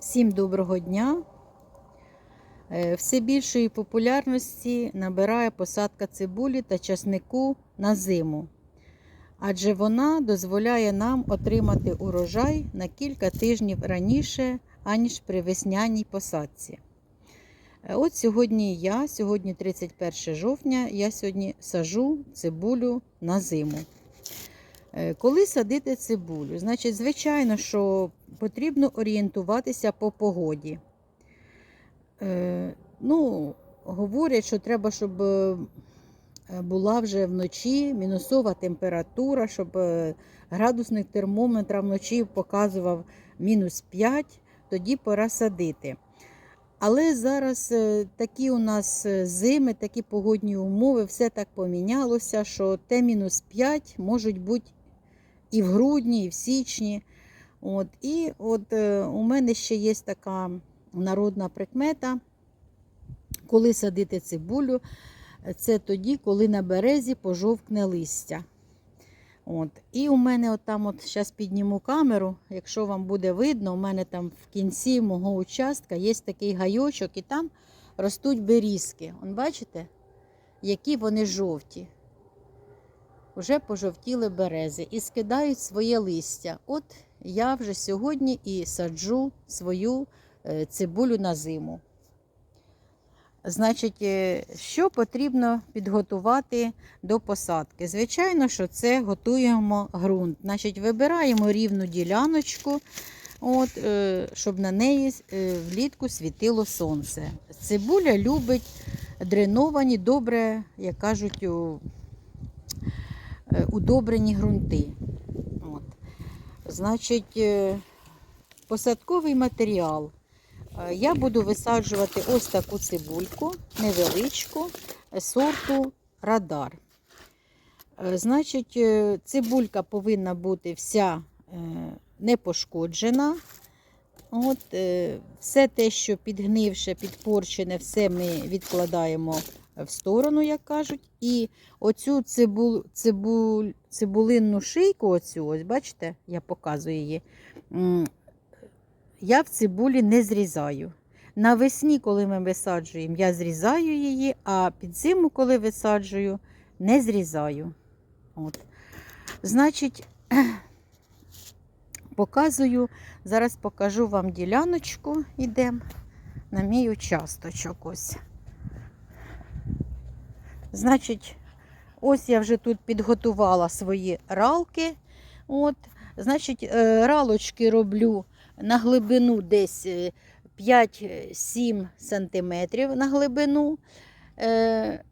Всім доброго дня. Е, Все більшої популярності набирає посадка цибулі та часнику на зиму, адже вона дозволяє нам отримати урожай на кілька тижнів раніше, аніж при весняній посадці. Е, От сьогодні я, сьогодні 31 жовтня, я сьогодні сажу цибулю на зиму. Е, Коли садити цибулю? Значить, звичайно, що потрібно орієнтуватися по погоді. Е, ну, говорять, що треба, щоб е, була вже вночі мінусова температура, щоб градусник термометра вночі показував мінус 5, тоді пора садити. Але зараз такі у нас зими, такі погодні умови, все так помінялося, що те мінус 5 можуть бути і в грудні, і в січні. От, І от е, у мене ще є така народна прикмета, коли садити цибулю, це тоді, коли на березі пожовкне листя. От. І у мене от там, от зараз підніму камеру, якщо вам буде видно, у мене там в кінці мого участка є такий гайочок, і там ростуть берізки. Он бачите, які вони жовті. Вже пожовтіли берези і скидають своє листя. От я вже сьогодні і саджу свою е, цибулю на зиму. Значить, е, що потрібно підготувати до посадки? Звичайно, що це готуємо ґрунт. Значить, вибираємо рівну діляночку, от, е, щоб на неї влітку світило сонце. Цибуля любить дреновані, добре, як кажуть, удобрені ґрунти. От. Значить, е, посадковий матеріал. Е, Я буду висаджувати ось таку цибульку, невеличку, е, сорту радар. Е, Значить, е, цибулька повинна бути вся е, не пошкоджена. От, е, все те, що підгнивше, підпорчене, все ми відкладаємо в сторону, як кажуть. І оцю цибул, цибуль, цибулинну шийку, оцю, ось бачите, я показую її. Я в цибулі не зрізаю. Навесні, коли ми висаджуємо, я зрізаю її, а під зиму, коли висаджую, не зрізаю. От. Значить, показую, зараз покажу вам діляночку, йдемо на мій участочок. Ось. Значить, ось я вже тут підготувала свої ралки. От. Значить, е, ралочки роблю на глибину десь е, 5-7 см на глибину. Е,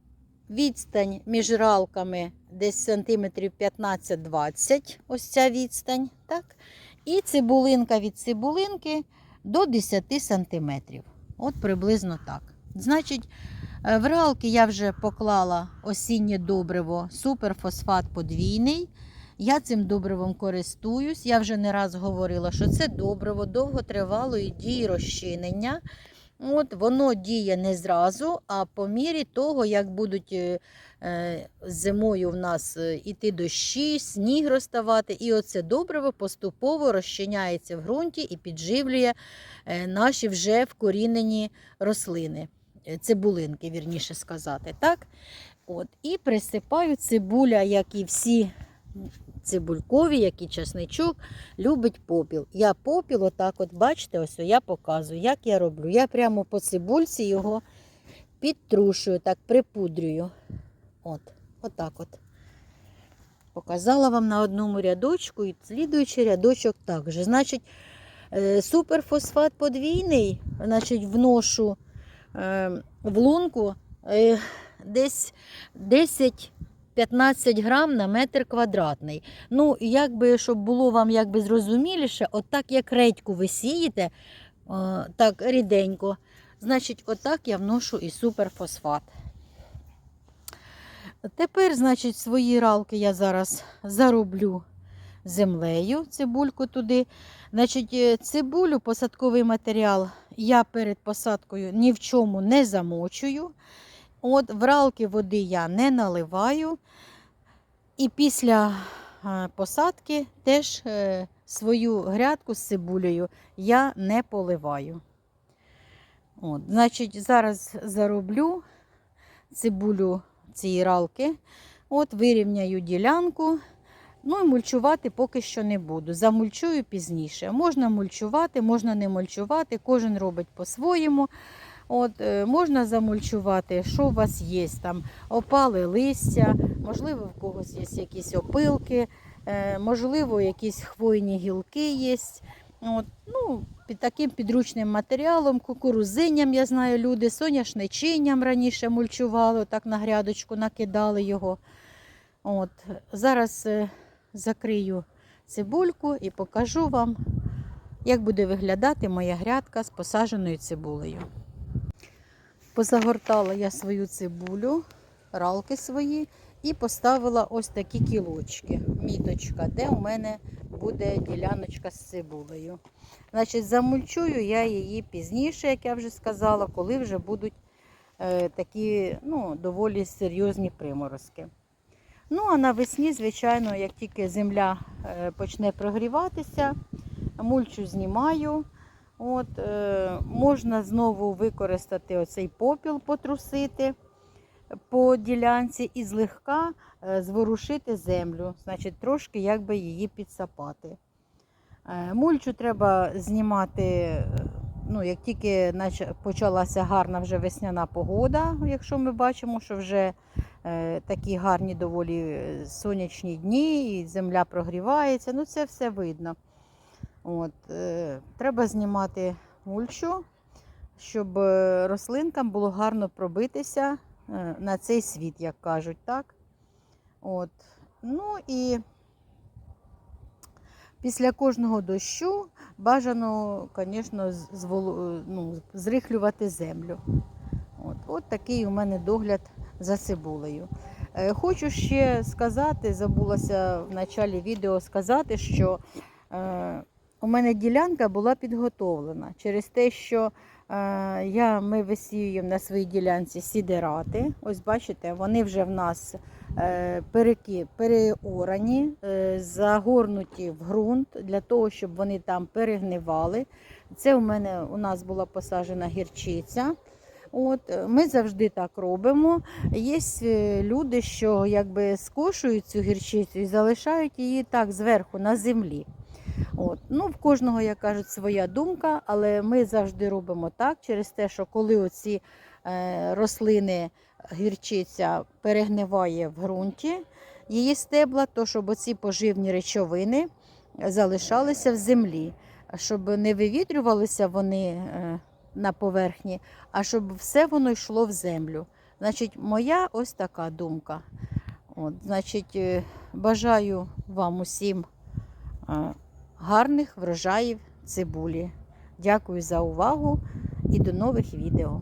Відстань між ралками десь сантиметрів 15-20, ось ця відстань. Так? І цибулинка від цибулинки до 10 сантиметрів. От приблизно так. Значить, е, в ралки я вже поклала осіннє добриво суперфосфат подвійний. Я цим добривом користуюсь. Я вже не раз говорила, що це добриво довготривалої дії розчинення. От Воно діє не зразу, а по мірі того, як будуть е, е, зимою в нас е, іти дощі, сніг розставати, і оце добриво поступово розчиняється в ґрунті і підживлює е, наші вже вкорінені рослини, е, цибулинки, вірніше сказати. так? От, І присипаю цибуля, як і всі цибулькові, як і часничок, любить попіл. Я попіл, отак, от бачите, ось я показую, як я роблю. Я прямо по цибульці його підтрушую, так припудрюю. От, отак от. Показала вам на одному рядочку і слідуючий рядочок також. Значить, е, суперфосфат подвійний, значить, вношу е, в лунку е, десь 10 15 грам на метр квадратний. Ну, якби, щоб було вам якби зрозуміліше, отак як редьку ви сієте, е, так ріденько, значить, отак я вношу і суперфосфат. Тепер, значить, свої ралки я зараз зароблю землею, цибульку туди. Значить, е, цибулю, посадковий матеріал я перед посадкою ні в чому не замочую. От в ралки води я не наливаю. І після е, посадки теж е, свою грядку з цибулею я не поливаю. От, значить, зараз зароблю цибулю цієї ралки. От, вирівняю ділянку. Ну і мульчувати поки що не буду. Замульчую пізніше. Можна мульчувати, можна не мульчувати, кожен робить по-своєму. От, е, можна замульчувати, що у вас є, там опали листя, можливо, в когось є якісь опилки, е, можливо, якісь хвойні гілки є. От, ну, під таким підручним матеріалом, кукурузинням, я знаю, люди, соняшничинням раніше мульчували, так на грядочку накидали його. От, зараз е, закрию цибульку і покажу вам, як буде виглядати моя грядка з посадженою цибулею. Позагортала я свою цибулю, ралки свої, і поставила ось такі кілочки, міточка, де у мене буде діляночка з цибулею. Значить, замульчую я її пізніше, як я вже сказала, коли вже будуть е, такі ну, доволі серйозні приморозки. Ну, а навесні, звичайно, як тільки земля е, почне прогріватися, мульчу знімаю. От, е, можна знову використати оцей попіл, потрусити по ділянці і злегка е, зворушити землю, значить, трошки якби її підсапати. Е, мульчу треба знімати, е, ну, як тільки почалася гарна вже весняна погода, якщо ми бачимо, що вже такі гарні доволі е, сонячні дні, і земля прогрівається, ну це все видно. От, е, треба знімати мульчу, щоб е, рослинкам було гарно пробитися е, на цей світ, як кажуть, так? От. Ну і після кожного дощу бажано, звісно, зволу- ну, зрихлювати землю. От, от такий у мене догляд за цибулею. Е, Хочу ще сказати, забулася в началі відео сказати, що е, у мене ділянка була підготовлена через те, що е, я, ми висіюємо на своїй ділянці сідерати. Ось бачите, вони вже в нас переки, переорані, загорнуті в ґрунт для того, щоб вони там перегнивали. Це у мене у нас була посаджена гірчиця. От, е, ми завжди так робимо. Є е, люди, що якби скошують цю гірчицю і залишають її так зверху на землі. От. Ну, в кожного, як кажуть, своя думка, але ми завжди робимо так, через те, що коли оці е, рослини гірчиця перегниває в ґрунті, її стебла, то щоб оці поживні речовини залишалися в землі, щоб не вивітрювалися вони е, на поверхні, а щоб все воно йшло в землю. Значить, моя ось така думка. От, значить, е, бажаю вам усім е, гарних врожаїв цибулі. Дякую за увагу і до нових відео.